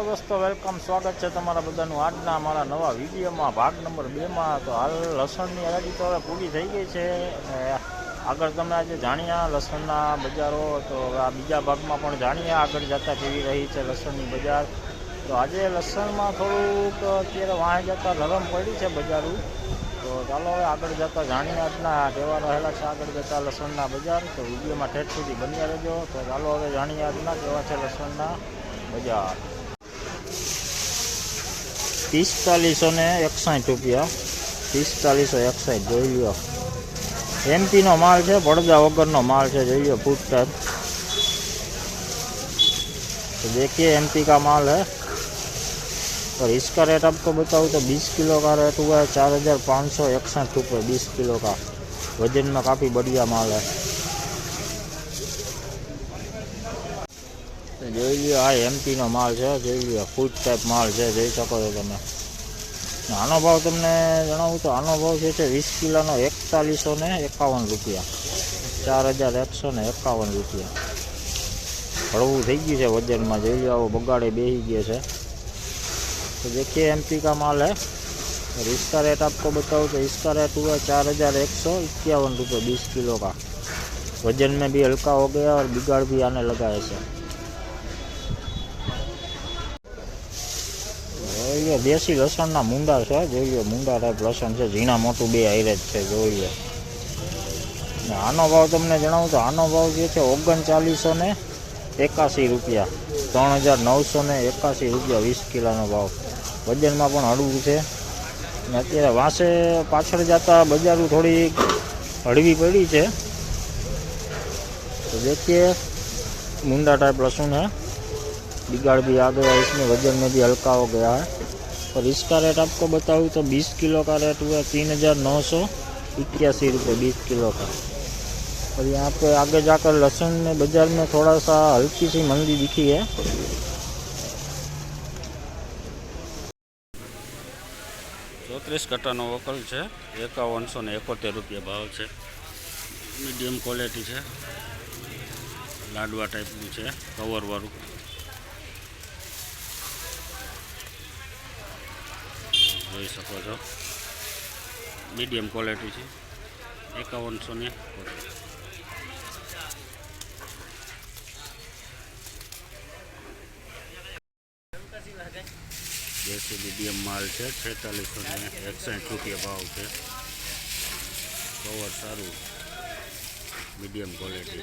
હાલો દોસ્તો વેલકમ સ્વાગત છે તમારા બધાનું આજના અમારા નવા વિડીયોમાં, ભાગ નંબર બેમાં. તો હાલ લસણની હરાજી તો હવે પૂરી થઈ ગઈ છે આગળ તમે આજે જાણ્યા લસણના બજારો, તો આ બીજા ભાગમાં પણ જાણ્યા આગળ જતાં કેવી રહી છે લસણની બજાર. તો આજે લસણમાં થોડુંક અત્યારે વાંહે જતાં નરમ પડી છે બજારું. તો ચાલો હવે આગળ જતાં જાણીએ આજના કહેવા રહેલા છે આગળ જતાં લસણના બજાર. તો વિડીયોમાં ઠેઠ સુધી બન્યા રહેજો. તો ચાલો હવે જાણીએ આજના કેવા છે લસણના બજાર. પિસ્તાલીસો ને એકસાઠ રૂપિયા પિસ્તાલીસો એકસાઠ જોઈ લ્યો એમપીનો માલ છે પડદા વગરનો માલ છે જોઈ લો ફૂટ ટાઈપ तो देखिए एमपी का माल है और इसका रेट आपको बताऊँ तो 20 किलो का रेट हुआ है चार हज़ार पाँच सौ इकसठ रुपये बीस किलो का वजन में काफ़ी बढ़िया माल है જોઈ લ્યો આ એમપીનો માલ છે જોઈ લ્યો ફૂટ ટાઈપ માલ છે જોઈ શકો છો તમે ને આનો ભાવ તમને જણાવું તો આનો ભાવ જે છે વીસ કિલોનો એકતાલીસો ને એકાવન રૂપિયા ચાર હજાર એકસો ને એકાવન રૂપિયા હળવું થઈ ગયું છે વજનમાં જોઈ લો આવો બગાડે બેસી ગયો છે तो देखिए एमपी का माल है और इसका रेट आपको बताऊँ तो इसका रेट हुआ चार हज़ार एक सौ इक्यावन रुपये बीस किलो का वजन में भी हल्का हो गया और बिगाड़ भी आने लगा है ऐसे જોઈ લો દેશી લસણના મૂંડા છે જોઈ લો મૂંડા ટાઈપ લસણ છે ઝીણા મોટું બે હાઈરે જ છે જોઈ લો ને આનો ભાવ તમને જણાવું તો આનો ભાવ જે છે ઓગણચાલીસો ને એકાસી રૂપિયા ત્રણ હજાર નવસો ને એકાસી રૂપિયા વીસ કિલોનો ભાવ વજનમાં પણ હળવું છે ને અત્યારે વાંસે પાછળ જતા બજારું થોડી હળવી પડી છે तो देखिए मुंडा टाइप लहसुन है बिगाड़ भी आ गया इसमें वजन में भी हल्का हो गया है और इसका रेट आपको बताऊँ तो 20 किलो का रेट हुआ तीन हज़ार नौ सौ इक्यासी रुपये बीस किलो का और यहाँ पे आगे जाकर लहसुन में बाजार में थोड़ा सा हल्की सी मंदी दिखी है ચોત્રીસ કટ્ટાનો વકલ છે એકાવનસો ને એકોતેર રૂપિયા ભાવ છે મીડિયમ ક્વોલિટી છે લાડવા ટાઈપનું છે કવરવાળું જોઈ શકો છો. મીડિયમ ક્વોલિટી છે. એકાવનસો ને એકોતેર દેશી મીડિયમ માલ છે. છેતાલીસો ને એકસાઠ રૂપિયા ભાવ છે. કવર સારું. Medium quality